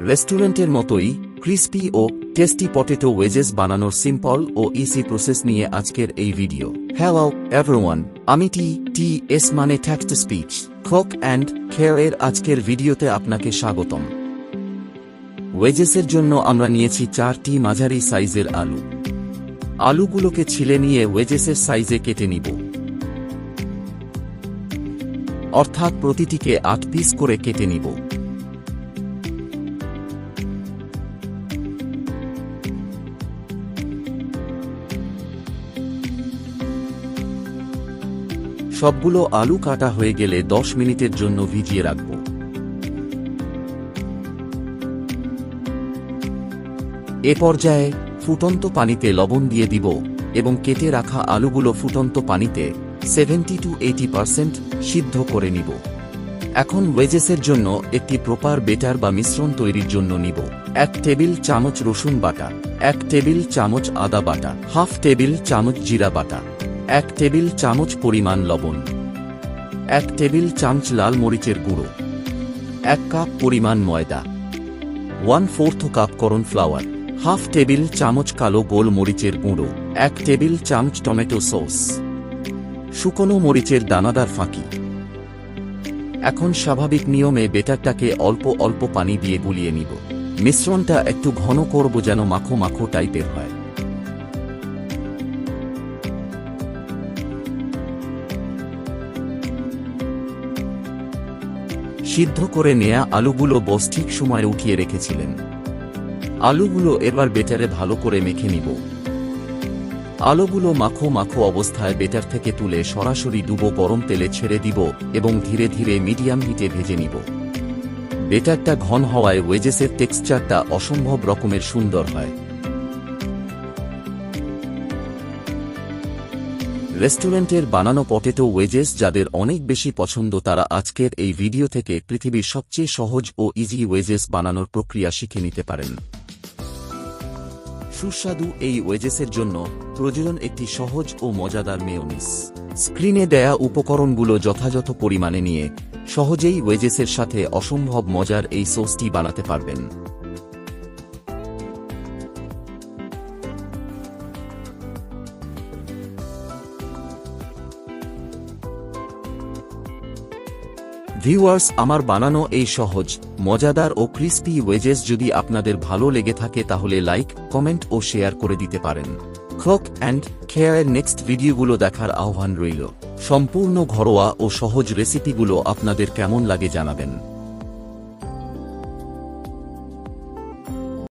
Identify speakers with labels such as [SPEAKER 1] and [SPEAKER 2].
[SPEAKER 1] রেস্টুরেন্টের মতোই ক্রিস্পি ও টেস্টি পটেটো ওয়েজেস বানানোর সিম্পল ও ইসি প্রসেস নিয়ে আজকের এই ভিডিও হ্যালো এভরিওয়ান আমি টি টি, এস মানে tact speech cook and care আজকের ভিডিওতে আপনাকে স্বাগতম। ওয়েজেসের জন্য আমরা নিয়েছি চারটি মাঝারি সাইজের আলু। আলুগুলোকে ছিলে নিয়ে ওয়েজেসের সাইজে কেটে নিব। অর্থাৎ প্রতিটিকে আট পিস করে কেটে নিব। সবগুলো আলু কাটা হয়ে গেলে দশ মিনিটের জন্য ভিজিয়ে রাখব। এ পর্যায়ে ফুটন্ত পানিতে লবণ দিয়ে দিব এবং কেটে রাখা আলুগুলো ফুটন্ত পানিতে সেভেন্টি টু এইটি পার্সেন্ট সিদ্ধ করে নিব। এখন ওয়েজেসের জন্য একটি প্রপার বেটার বা মিশ্রণ তৈরির জন্য নিব। এক টেবিল চামচ রসুন বাটা, এক টেবিল চামচ আদা বাটা, হাফ টেবিল চামচ জিরা বাটা। এক টেবিল চামচ পরিমাণ লবণ, এক টেবিল চামচ লাল মরিচের গুঁড়ো, এক কাপ পরিমাণ ময়দা one fourth cup corn flour half table চামচ কালো গোল মরিচের গুঁড়ো, এক টেবিল চামচ টমেটো সস, শুকনো মরিচের দানাদার ফাঁকি। এখন স্বাভাবিক নিয়মে বেটারটাকে অল্প অল্প পানি দিয়ে গুলিয়ে নিব। মিশ্রণটা একটু ঘন করব যেন মাখো মাখো টাইপের হয়। সিদ্ধ করে নেয়া আলুগুলো বস ঠিক সময়ে উঠিয়ে রেখেছিলেন। আলুগুলো এবার বেটারে ভালো করে মেখে নিব। আলুগুলো মাখো মাখো অবস্থায় বেটার থেকে তুলে সরাসরি ডুবো গরম তেলে ছেড়ে দিব এবং ধীরে ধীরে মিডিয়াম হিটে ভেজে নিব। বেটারটা ঘন হওয়ায় ওয়েজেসের টেক্সচারটা অসম্ভব রকমের সুন্দর হয়। রেস্টুরেন্টের বানানো পটেটো ওয়েজেস যাদের অনেক বেশি পছন্দ তারা আজকের এই ভিডিও থেকে পৃথিবীর সবচেয়ে সহজ ও ইজি ওয়েজেস বানানোর প্রক্রিয়া শিখে নিতে পারেন। সুস্বাদু এই ওয়েজেসের জন্য প্রয়োজন একটি সহজ ও মজাদার মেয়নিস স্ক্রিনে দেয়া উপকরণগুলো যথাযথ পরিমাণে নিয়ে সহজেই ওয়েজেসের সাথে অসম্ভব মজার এই সসটি বানাতে পারবেন। ভিউয়ার্স, আমার বানানো এই সহজ, মজাদার ও ক্রিস্পি ওয়েজেস যদি আপনাদের ভালো লেগে থাকে তাহলে লাইক, কমেন্ট ও শেয়ার করে দিতে পারেন। ক্লক অ্যান্ড খেয়ারের নেক্সট ভিডিওগুলো দেখার আহ্বান রইল। সম্পূর্ণ ঘরোয়া ও সহজ রেসিপিগুলো আপনাদের কেমন লাগে জানাবেন।